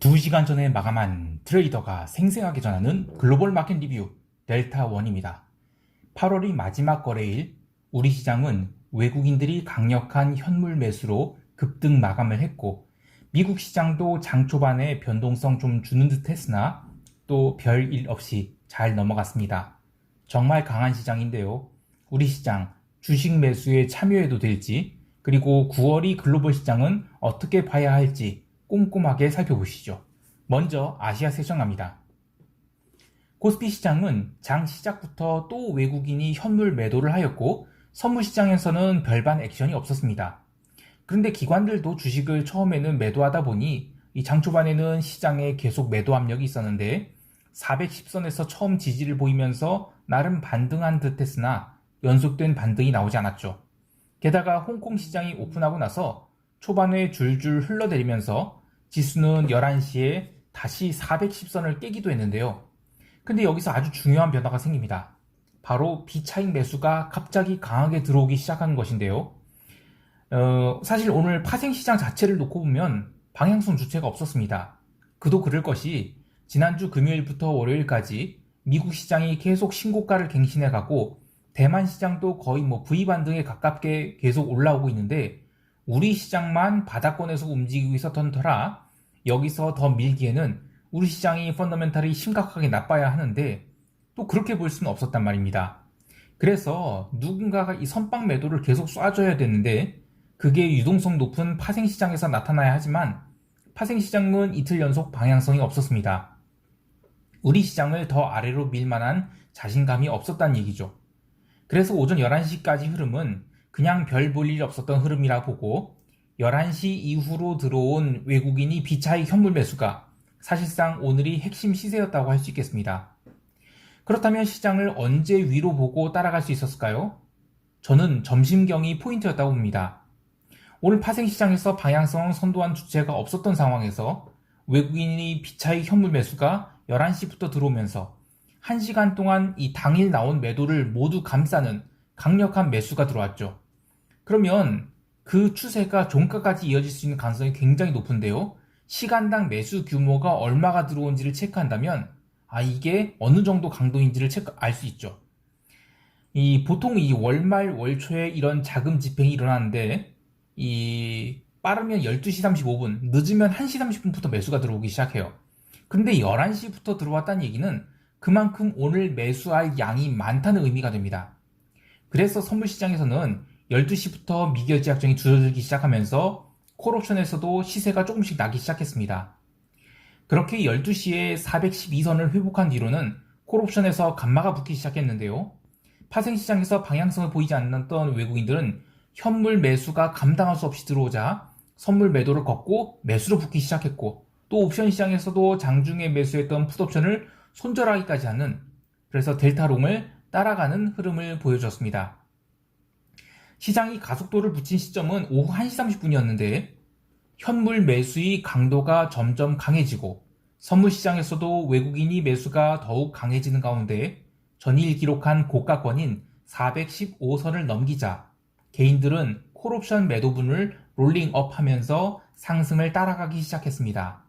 2시간 전에 마감한 트레이더가 생생하게 전하는 글로벌 마켓 리뷰 델타1입니다. 8월이 마지막 거래일 우리 시장은 외국인들이 강력한 현물 매수로 급등 마감을 했고 미국 시장도 장 초반에 변동성 좀 주는 듯 했으나 또 별 일 없이 잘 넘어갔습니다. 정말 강한 시장인데요. 우리 시장 주식 매수에 참여해도 될지 그리고 9월이 글로벌 시장은 어떻게 봐야 할지 꼼꼼하게 살펴보시죠. 먼저 아시아 세션 갑니다. 코스피 시장은 장 시작부터 또 외국인이 현물 매도를 하였고 선물 시장에서는 별반 액션이 없었습니다. 그런데 기관들도 주식을 처음에는 매도하다 보니 이 장 초반에는 시장에 계속 매도 압력이 있었는데 410선에서 처음 지지를 보이면서 나름 반등한 듯 했으나 연속된 반등이 나오지 않았죠. 게다가 홍콩 시장이 오픈하고 나서 초반에 줄줄 흘러내리면서 지수는 11시에 다시 410선을 깨기도 했는데요. 근데 여기서 아주 중요한 변화가 생깁니다. 바로 비차익 매수가 갑자기 강하게 들어오기 시작한 것인데요. 어, 사실 오늘 파생시장 자체를 놓고 보면 방향성 주체가 없었습니다. 그도 그럴 것이 지난주 금요일부터 월요일까지 미국 시장이 계속 신고가를 갱신해가고 대만 시장도 거의 뭐 V 반등에 가깝게 계속 올라오고 있는데 우리 시장만 바닥권에서 움직이고 있었던 터라 여기서 더 밀기에는 우리 시장이 펀더멘탈이 심각하게 나빠야 하는데 또 그렇게 볼 수는 없었단 말입니다. 그래서 누군가가 이 선빵 매도를 계속 쏴줘야 되는데 그게 유동성 높은 파생 시장에서 나타나야 하지만 파생 시장은 이틀 연속 방향성이 없었습니다. 우리 시장을 더 아래로 밀 만한 자신감이 없었다는 얘기죠. 그래서 오전 11시까지 흐름은 그냥 별 볼 일 없었던 흐름이라 보고 11시 이후로 들어온 외국인이 비차익 현물 매수가 사실상 오늘이 핵심 시세였다고 할 수 있겠습니다. 그렇다면 시장을 언제 위로 보고 따라갈 수 있었을까요? 저는 점심경이 포인트였다고 봅니다. 오늘 파생시장에서 방향성 선도한 주체가 없었던 상황에서 외국인이 비차익 현물 매수가 11시부터 들어오면서 1시간 동안 이 당일 나온 매도를 모두 감싸는 강력한 매수가 들어왔죠. 그러면 그 추세가 종가까지 이어질 수 있는 가능성이 굉장히 높은데요. 시간당 매수 규모가 얼마가 들어온지를 체크한다면 아 이게 어느 정도 강도인지를 체크 알 수 있죠. 이 보통 이 월말 월초에 이런 자금 집행이 일어나는데 이 빠르면 12시 35분, 늦으면 1시 30분부터 매수가 들어오기 시작해요. 근데 11시부터 들어왔다는 얘기는 그만큼 오늘 매수할 양이 많다는 의미가 됩니다. 그래서 선물시장에서는 12시부터 미결제 약정이 줄어들기 시작하면서 콜옵션에서도 시세가 조금씩 나기 시작했습니다. 그렇게 12시에 412선을 회복한 뒤로는 콜옵션에서 감마가 붙기 시작했는데요. 파생시장에서 방향성을 보이지 않았던 외국인들은 현물 매수가 감당할 수 없이 들어오자 선물 매도를 걷고 매수로 붙기 시작했고 또 옵션 시장에서도 장중에 매수했던 풋옵션을 손절하기까지 하는 그래서 델타롱을 따라가는 흐름을 보여줬습니다. 시장이 가속도를 붙인 시점은 오후 1시 30분이었는데 현물 매수의 강도가 점점 강해지고 선물 시장에서도 외국인이 매수가 더욱 강해지는 가운데 전일 기록한 고가권인 415선을 넘기자 개인들은 콜옵션 매도분을 롤링업 하면서 상승을 따라가기 시작했습니다.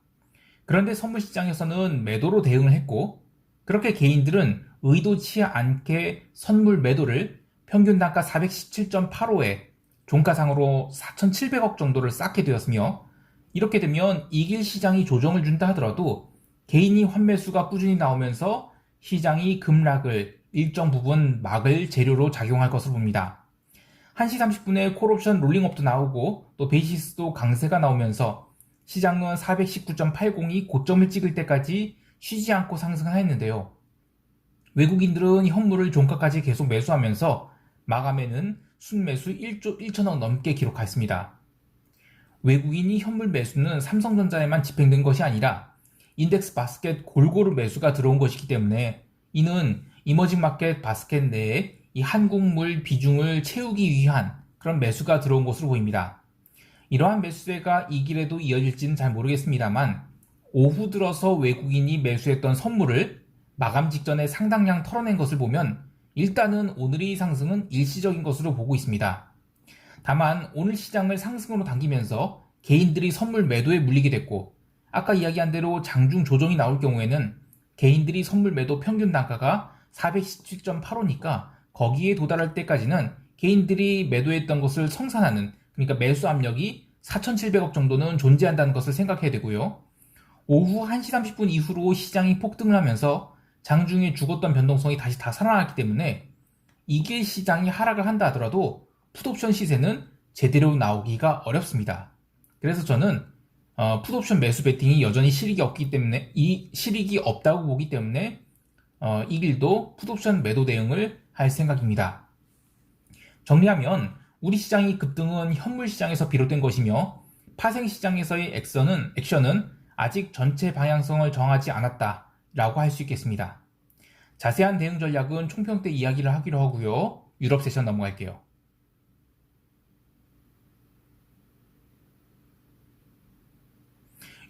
그런데 선물 시장에서는 매도로 대응을 했고 그렇게 개인들은 의도치 않게 선물 매도를 평균 단가 417.85에 종가상으로 4,700억 정도를 쌓게 되었으며 이렇게 되면 이길 시장이 조정을 준다 하더라도 개인이 환매수가 꾸준히 나오면서 시장이 급락을 일정 부분 막을 재료로 작용할 것으로 봅니다. 1시 30분에 콜옵션 롤링업도 나오고 또 베이시스도 강세가 나오면서 시장은 419.80이 고점을 찍을 때까지 쉬지 않고 상승하였는데요. 외국인들은 현물을 종가까지 계속 매수하면서 마감에는 순매수 1조 1천억 넘게 기록했습니다. 외국인이 현물 매수는 삼성전자에만 집행된 것이 아니라 인덱스 바스켓 골고루 매수가 들어온 것이기 때문에 이는 이머징 마켓 바스켓 내에 이 한국물 비중을 채우기 위한 그런 매수가 들어온 것으로 보입니다. 이러한 매수세가 이 길에도 이어질지는 잘 모르겠습니다만 오후 들어서 외국인이 매수했던 선물을 마감 직전에 상당량 털어낸 것을 보면 일단은 오늘의 상승은 일시적인 것으로 보고 있습니다. 다만 오늘 시장을 상승으로 당기면서 개인들이 선물 매도에 물리게 됐고 아까 이야기한 대로 장중 조정이 나올 경우에는 개인들이 선물 매도 평균 단가가 417.85니까 거기에 도달할 때까지는 개인들이 매도했던 것을 성산하는 그러니까 매수 압력이 4,700억 정도는 존재한다는 것을 생각해야 되고요. 오후 1시 30분 이후로 시장이 폭등을 하면서 장중에 죽었던 변동성이 다시 다 살아났기 때문에 이게 시장이 하락을 한다 하더라도 풋옵션 시세는 제대로 나오기가 어렵습니다. 그래서 저는 어, 풋옵션 매수 베팅이 여전히 실익이 없기 때문에 이 실익이 없다고 보기 때문에 어, 이 길도 풋옵션 매도 대응을 할 생각입니다. 정리하면 우리 시장이 급등은 현물 시장에서 비롯된 것이며 파생 시장에서의 액션은, 액션은 아직 전체 방향성을 정하지 않았다 라고 할 수 있겠습니다. 자세한 대응 전략은 총평 때 이야기를 하기로 하고요. 유럽 세션 넘어갈게요.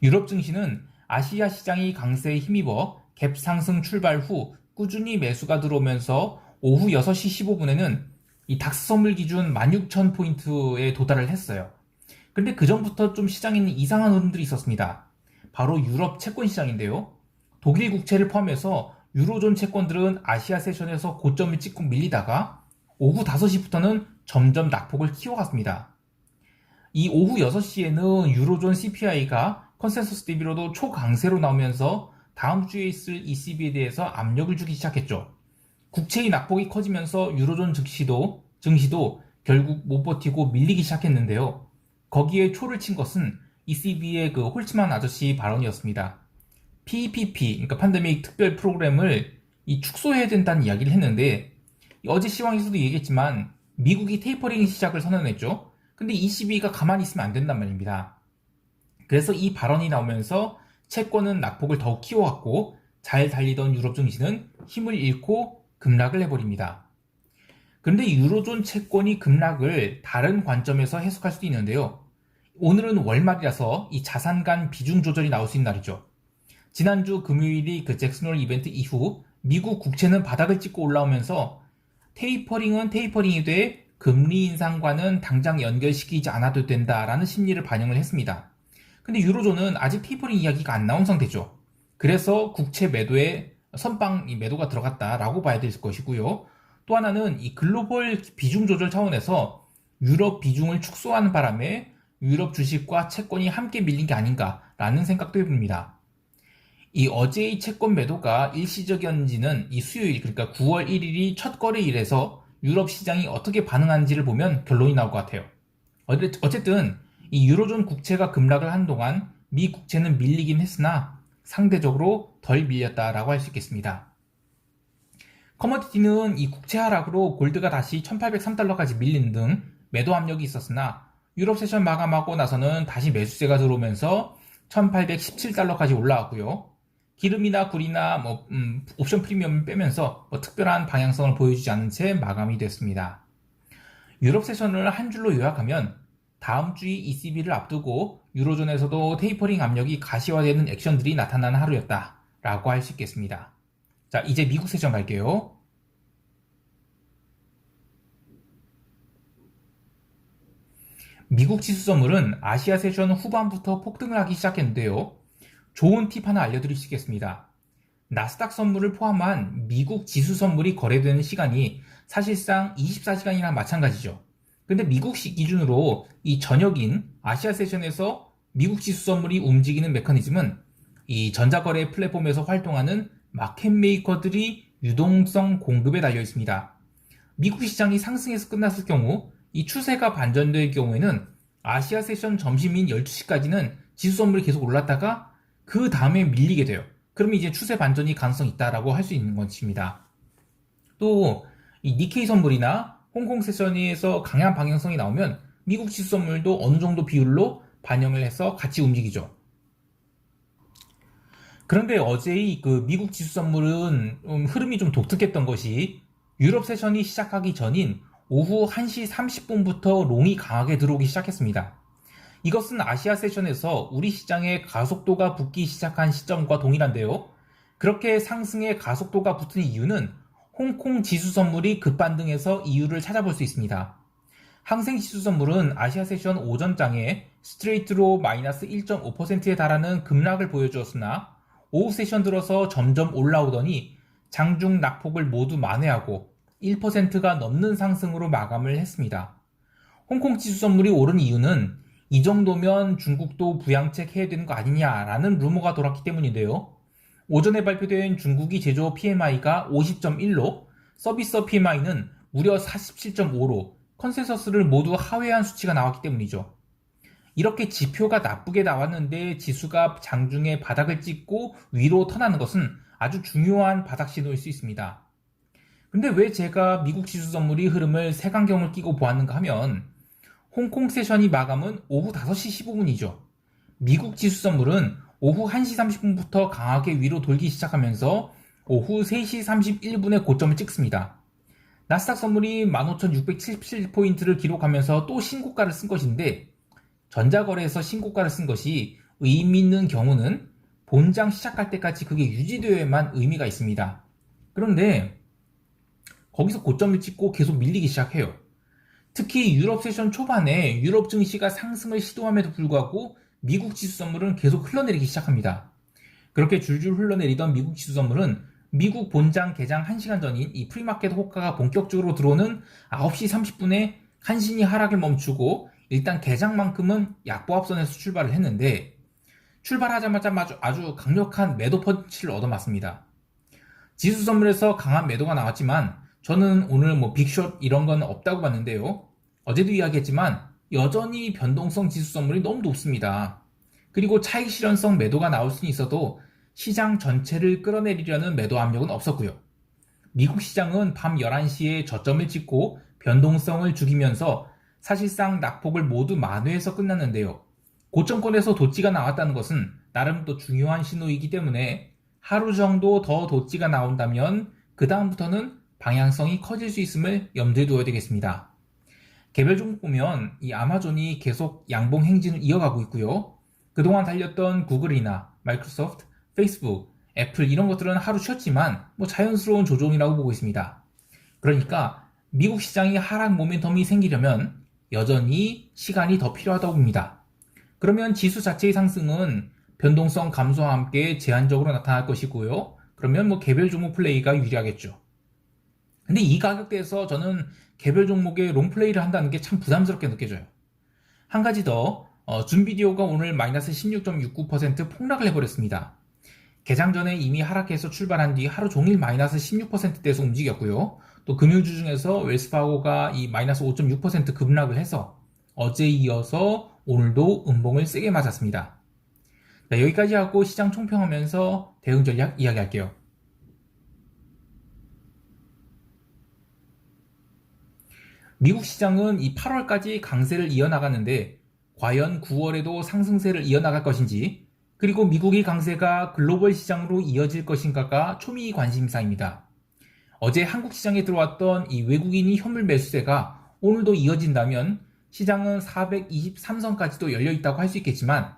유럽 증시는 아시아 시장이 강세에 힘입어 갭 상승 출발 후 꾸준히 매수가 들어오면서 오후 6시 15분에는 이 닥스 선물 기준 16,000포인트에 도달을 했어요. 근데 그 전부터 좀 시장에는 이상한 흐름들이 있었습니다. 바로 유럽 채권 시장인데요. 독일 국채를 포함해서 유로존 채권들은 아시아 세션에서 고점을 찍고 밀리다가 오후 5시부터는 점점 낙폭을 키워갔습니다. 이 오후 6시에는 유로존 CPI가 컨센서스 대비로도 초강세로 나오면서 다음 주에 있을 ECB에 대해서 압력을 주기 시작했죠. 국채의 낙폭이 커지면서 유로존 증시도, 증시도 결국 못 버티고 밀리기 시작했는데요. 거기에 초를 친 것은 ECB의 그 홀츠만 아저씨 발언이었습니다. PPP, 그러니까 판데믹 특별 프로그램을 이 축소해야 된다는 이야기를 했는데 어제 시황에서도 얘기했지만 미국이 테이퍼링 시작을 선언했죠. 근데 ECB가 가만히 있으면 안 된단 말입니다. 그래서 이 발언이 나오면서 채권은 낙폭을 더욱 키워왔고 잘 달리던 유럽 증시는 힘을 잃고 급락을 해버립니다. 그런데 유로존 채권이 급락을 다른 관점에서 해석할 수도 있는데요. 오늘은 월말이라서 이 자산 간 비중 조절이 나올 수 있는 날이죠. 지난주 금요일이 그 잭슨홀 이벤트 이후 미국 국채는 바닥을 찍고 올라오면서 테이퍼링은 테이퍼링이 돼 금리 인상과는 당장 연결시키지 않아도 된다라는 심리를 반영을 했습니다. 근데 유로존은 아직 테이퍼링 이야기가 안 나온 상태죠. 그래서 국채 매도에 선빵 매도가 들어갔다라고 봐야 될 것이고요. 또 하나는 이 글로벌 비중 조절 차원에서 유럽 비중을 축소하는 바람에 유럽 주식과 채권이 함께 밀린 게 아닌가라는 생각도 해봅니다. 이 어제의 채권 매도가 일시적이었는지는 이 수요일 그러니까 9월 1일이 첫 거래일에서 유럽 시장이 어떻게 반응한지를 보면 결론이 나올 것 같아요. 어쨌든 이 유로존 국채가 급락을 한 동안 미 국채는 밀리긴 했으나 상대적으로 덜 밀렸다라고 할 수 있겠습니다. 커머디티는 이 국채 하락으로 골드가 다시 1803달러까지 밀리는 등 매도 압력이 있었으나 유럽 세션 마감하고 나서는 다시 매수세가 들어오면서 1817달러까지 올라왔고요. 기름이나 굴이나 뭐 음, 옵션 프리미엄을 빼면서 뭐 특별한 방향성을 보여주지 않은 채 마감이 됐습니다. 유럽 세션을 한 줄로 요약하면 다음 주의 ECB를 앞두고 유로존에서도 테이퍼링 압력이 가시화되는 액션들이 나타나는 하루였다 라고 할 수 있겠습니다. 자, 이제 미국 세션 갈게요. 미국 지수 선물은 아시아 세션 후반부터 폭등을 하기 시작했는데요. 좋은 팁 하나 알려드리겠습니다. 나스닥 선물을 포함한 미국 지수 선물이 거래되는 시간이 사실상 24시간이나 마찬가지죠. 근데 미국식 기준으로 이 저녁인 아시아 세션에서 미국 지수 선물이 움직이는 메커니즘은 이 전자거래 플랫폼에서 활동하는 마켓 메이커들이 유동성 공급에 달려 있습니다. 미국 시장이 상승해서 끝났을 경우 이 추세가 반전될 경우에는 아시아 세션 점심인 12시까지는 지수 선물이 계속 올랐다가 그 다음에 밀리게 돼요. 그러면 이제 추세 반전이 가능성이 있다라고 할 수 있는 것입니다. 또 이 니케이 선물이나 홍콩 세션에서 강한 방향성이 나오면 미국 지수 선물도 어느 정도 비율로 반영을 해서 같이 움직이죠. 그런데 어제의 그 미국 지수 선물은 음, 흐름이 좀 독특했던 것이 유럽 세션이 시작하기 전인 오후 1시 30분부터 롱이 강하게 들어오기 시작했습니다. 이것은 아시아 세션에서 우리 시장의 가속도가 붙기 시작한 시점과 동일한데요. 그렇게 상승의 가속도가 붙은 이유는 홍콩 지수 선물이 급반등해서 이유를 찾아볼 수 있습니다. 항생 지수 선물은 아시아 세션 오전장에 스트레이트로 마이너스 1.5%에 달하는 급락을 보여주었으나 오후 세션 들어서 점점 올라오더니 장중 낙폭을 모두 만회하고 1%가 넘는 상승으로 마감을 했습니다. 홍콩 지수 선물이 오른 이유는 이 정도면 중국도 부양책 해야 되는 거 아니냐라는 루머가 돌았기 때문인데요. 오전에 발표된 중국이 제조업 PMI가 50.1로 서비스 PMI는 무려 47.5로 컨센서스를 모두 하회한 수치가 나왔기 때문이죠. 이렇게 지표가 나쁘게 나왔는데 지수가 장중에 바닥을 찍고 위로 턴하는 것은 아주 중요한 바닥 신호일 수 있습니다. 근데 왜 제가 미국 지수 선물이 흐름을 색안경을 끼고 보았는가 하면 홍콩 세션이 마감은 오후 5시 15분이죠. 미국 지수 선물은 오후 1시 30분부터 강하게 위로 돌기 시작하면서 오후 3시 31분에 고점을 찍습니다. 나스닥 선물이 15,677포인트를 기록하면서 또 신고가를 쓴 것인데 전자거래에서 신고가를 쓴 것이 의미 있는 경우는 본장 시작할 때까지 그게 유지되어야만 의미가 있습니다. 그런데 거기서 고점을 찍고 계속 밀리기 시작해요. 특히 유럽 세션 초반에 유럽 증시가 상승을 시도함에도 불구하고 미국 지수 선물은 계속 흘러내리기 시작합니다. 그렇게 줄줄 흘러내리던 미국 지수 선물은 미국 본장 개장 1시간 전인 이 프리마켓 호가가 본격적으로 들어오는 9시 30분에 한신이 하락을 멈추고 일단 개장만큼은 약보합선에서 출발을 했는데 출발하자마자 아주, 강력한 매도 펀치를 얻어맞습니다. 지수 선물에서 강한 매도가 나왔지만 저는 오늘 뭐 빅숏 이런 건 없다고 봤는데요. 어제도 이야기했지만 여전히 변동성 지수 선물이 너무 높습니다. 그리고 차익 실현성 매도가 나올 수는 있어도 시장 전체를 끌어내리려는 매도 압력은 없었고요. 미국 시장은 밤 11시에 저점을 찍고 변동성을 죽이면서 사실상 낙폭을 모두 만회해서 끝났는데요. 고점권에서 도치가 나왔다는 것은 나름 또 중요한 신호이기 때문에 하루 정도 더 도치가 나온다면 그 다음부터는 방향성이 커질 수 있음을 염두에 두어야 되겠습니다. 개별 종목 보면 이 아마존이 계속 양봉 행진을 이어가고 있고요. 그동안 달렸던 구글이나 마이크로소프트, 페이스북, 애플 이런 것들은 하루 쉬었지만 뭐 자연스러운 조정이라고 보고 있습니다. 그러니까 미국 시장이 하락 모멘텀이 생기려면 여전히 시간이 더 필요하다고 봅니다. 그러면 지수 자체의 상승은 변동성 감소와 함께 제한적으로 나타날 것이고요. 그러면 뭐 개별 종목 플레이가 유리하겠죠. 근데 이 가격대에서 저는 개별 종목의 롱플레이를 한다는 게 참 부담스럽게 느껴져요. 한 가지 더, 어, 준비디오가 오늘 마이너스 16.69% 폭락을 해버렸습니다. 개장 전에 이미 하락해서 출발한 뒤 하루 종일 마이너스 16%대에서 움직였고요. 또 금융주 중에서 웰스파고가 이 마이너스 5.6% 급락을 해서 어제 이어서 오늘도 음봉을 세게 맞았습니다. 자, 여기까지 하고 시장 총평하면서 대응 전략 이야기할게요. 미국 시장은 이 8월까지 강세를 이어나갔는데 과연 9월에도 상승세를 이어나갈 것인지 그리고 미국의 강세가 글로벌 시장으로 이어질 것인가가 초미 관심사입니다. 어제 한국 시장에 들어왔던 이 외국인이 현물 매수세가 오늘도 이어진다면 시장은 423선까지도 열려 있다고 할 수 있겠지만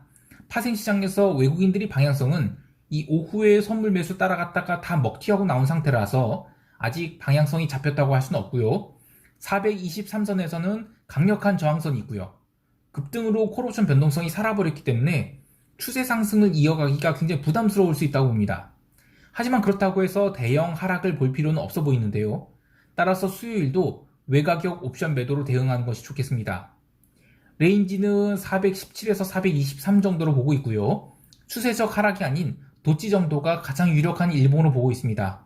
파생 시장에서 외국인들이 방향성은 이 오후에 선물 매수 따라갔다가 다 먹튀하고 나온 상태라서 아직 방향성이 잡혔다고 할 수는 없고요. 423선에서는 강력한 저항선이 있고요. 급등으로 콜옵션 변동성이 살아버렸기 때문에 추세 상승을 이어가기가 굉장히 부담스러울 수 있다고 봅니다. 하지만 그렇다고 해서 대형 하락을 볼 필요는 없어 보이는데요. 따라서 수요일도 외가격 옵션 매도로 대응하는 것이 좋겠습니다. 레인지는 417에서 423 정도로 보고 있고요. 추세적 하락이 아닌 도치 정도가 가장 유력한 일봉으로 보고 있습니다.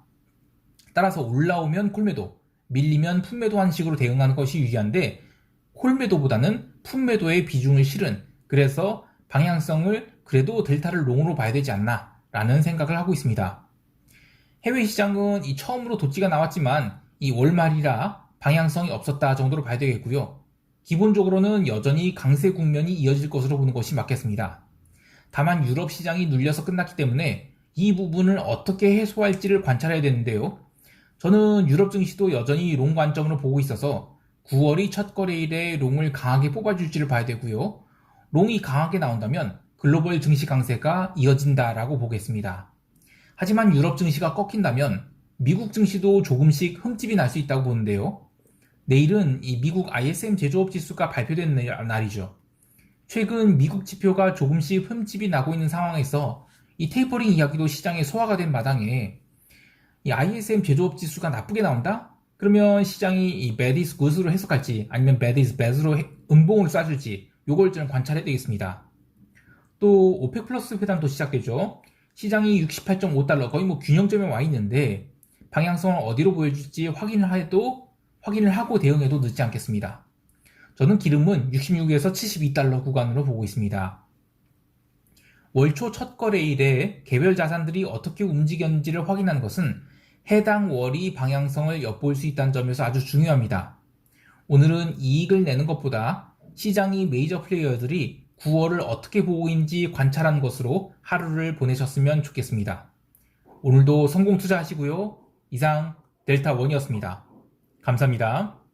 따라서 올라오면 콜매도, 밀리면 품매도 한 식으로 대응하는 것이 유리한데 콜매도보다는 품매도의 비중을 실은 그래서 방향성을 그래도 델타를 롱으로 봐야 되지 않나 라는 생각을 하고 있습니다. 해외 시장은 이 처음으로 도치가 나왔지만 이 월말이라 방향성이 없었다 정도로 봐야 되겠고요. 기본적으로는 여전히 강세 국면이 이어질 것으로 보는 것이 맞겠습니다. 다만 유럽 시장이 눌려서 끝났기 때문에 이 부분을 어떻게 해소할지를 관찰해야 되는데요. 저는 유럽 증시도 여전히 롱 관점으로 보고 있어서 9월이 첫 거래일에 롱을 강하게 뽑아줄지를 봐야 되고요. 롱이 강하게 나온다면 글로벌 증시 강세가 이어진다라고 보겠습니다. 하지만 유럽 증시가 꺾인다면 미국 증시도 조금씩 흠집이 날 수 있다고 보는데요. 내일은 이 미국 ISM 제조업 지수가 발표된 날이죠. 최근 미국 지표가 조금씩 흠집이 나고 있는 상황에서 이 테이퍼링 이야기도 시장에 소화가 된 마당에 이 ISM 제조업 지수가 나쁘게 나온다? 그러면 시장이 이 bad is good으로 해석할지 아니면 bad is bad으로 해- 음봉을 쏴줄지 요걸 좀 관찰해야 되겠습니다. 또 오펙 플러스 회담도 시작되죠. 시장이 68.5달러 거의 뭐 균형점에 와 있는데 방향성을 어디로 보여줄지 확인을 해도 확인을 하고 대응해도 늦지 않겠습니다. 저는 기름은 66에서 72달러 구간으로 보고 있습니다. 월초 첫 거래일에 개별 자산들이 어떻게 움직였는지를 확인하는 것은 해당 월이 방향성을 엿볼 수 있다는 점에서 아주 중요합니다. 오늘은 이익을 내는 것보다 시장이 메이저 플레이어들이 9월을 어떻게 보고 있는지 관찰하는 것으로 하루를 보내셨으면 좋겠습니다. 오늘도 성공 투자하시고요. 이상 델타원이었습니다. 감사합니다.